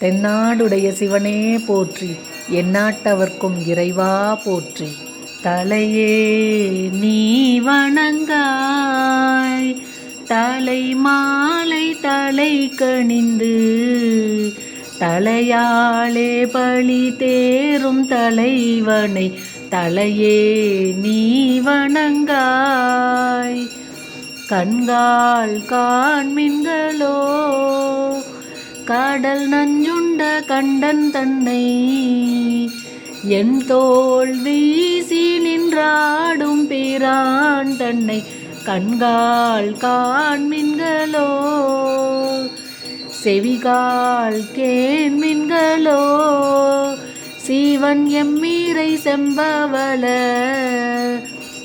தென்னாடுடைய சிவனே போற்றி எந்நாட்டவர்க்கும் இறைவா போற்றி. தலையே நீ வணங்காய் தலை மாலை தலை கணிந்து தலையாலே பழி தேரும் தலைவனை தலையே நீ வணங்காய். கண்கால் காண்மின்களோ காடல் நஞ்சுண்ட கண்டன் தன்னை என் தோல் வீசி நின்றாடும் பிரான் தன்னை கண்கால் காண்மின்களோ செவிகால் கேண்மின்களோ சீவன் எம்மீரை செம்பவள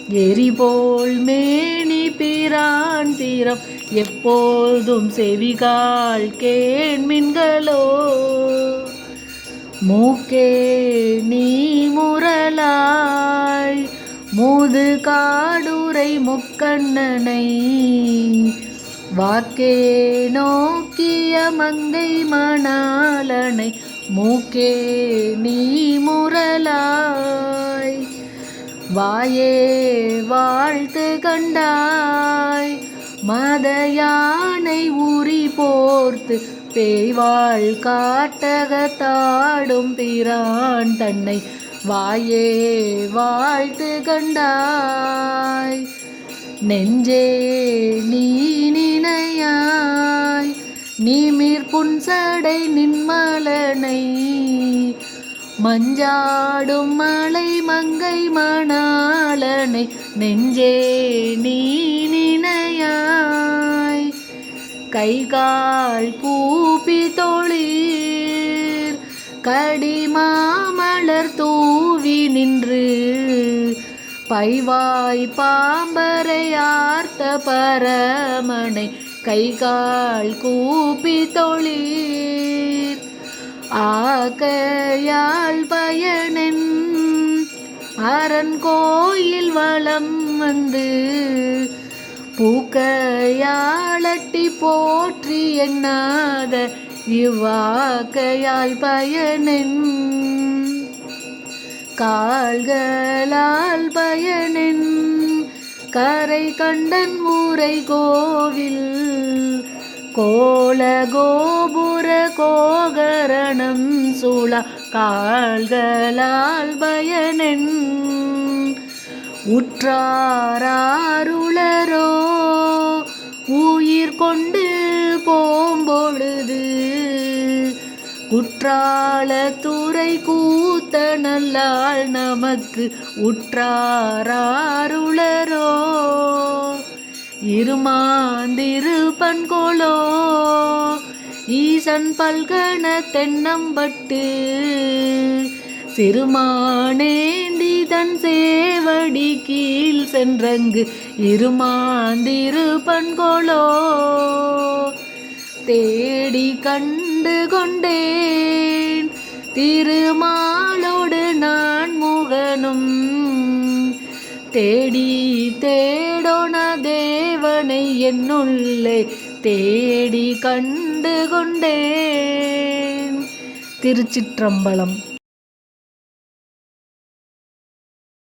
எரிபோல் மேனி பிரான் தீரம் எப்போதும் செவிகால் கேண்மின்களோ மூக்கே நீ முரலாய் மூது காடுரை முக்கண்ணனை. வாக்கே நோக்கிய மங்கை மணாலனை மூக்கே நீ முரலாய். வாயே வாழ்த்து கண்டாய். மத யானை உரி போர்த்து பேய்வாள் காட்டகத்தாடும் பிரான் தன்னை வாயே வாழ்த்து கண்டாய். நெஞ்சே நீ நினையாய். நீமிர் புன்சடை நின்மலனை மஞ்சாடும் மலை மங்கை மணாளனை நெஞ்சே நீ நினையாய். கை கால் கூப்பி தொழிர் கடிமாமலர் தூவி நின்று பைவாய் பாம்பரை ஆர்த்த பரமனை கை கால் கூப்பி தொழிர். ஆகையால் பயனின் அரண் கோயில் வளம் வந்து பூக்கையாளட்டி போற்றி எண்ணாத இவ்வாக்கையால் பயனின். கால்களால் பயனின் கரை கண்டன் ஊரை கோவில் கோல கோபுர கோகரணம் சூழ கால்களால் பயனென் உற்றாருளரோ உயிர் கொண்டு போம்பொழுது குற்றால துறை கூத்த நல்லாள் நமக்கு உற்றாருளரோ இருமாந்திரு பண்கோளோ? ஈசன் பல்கன தென்னம்பட்டு. சிறுமானேந்தி தன் சேவடி கீழ் சென்றங்கு இருமாந்திரு பண்கோளோ? தேடி கண்டு கொண்டேன். திருமாலோடு நான் முகனும். தேடி தேடோன உன்னை என்னுள்ளே தேடி கண்டு கொண்டேன். திருச்சிற்றம்பலம்.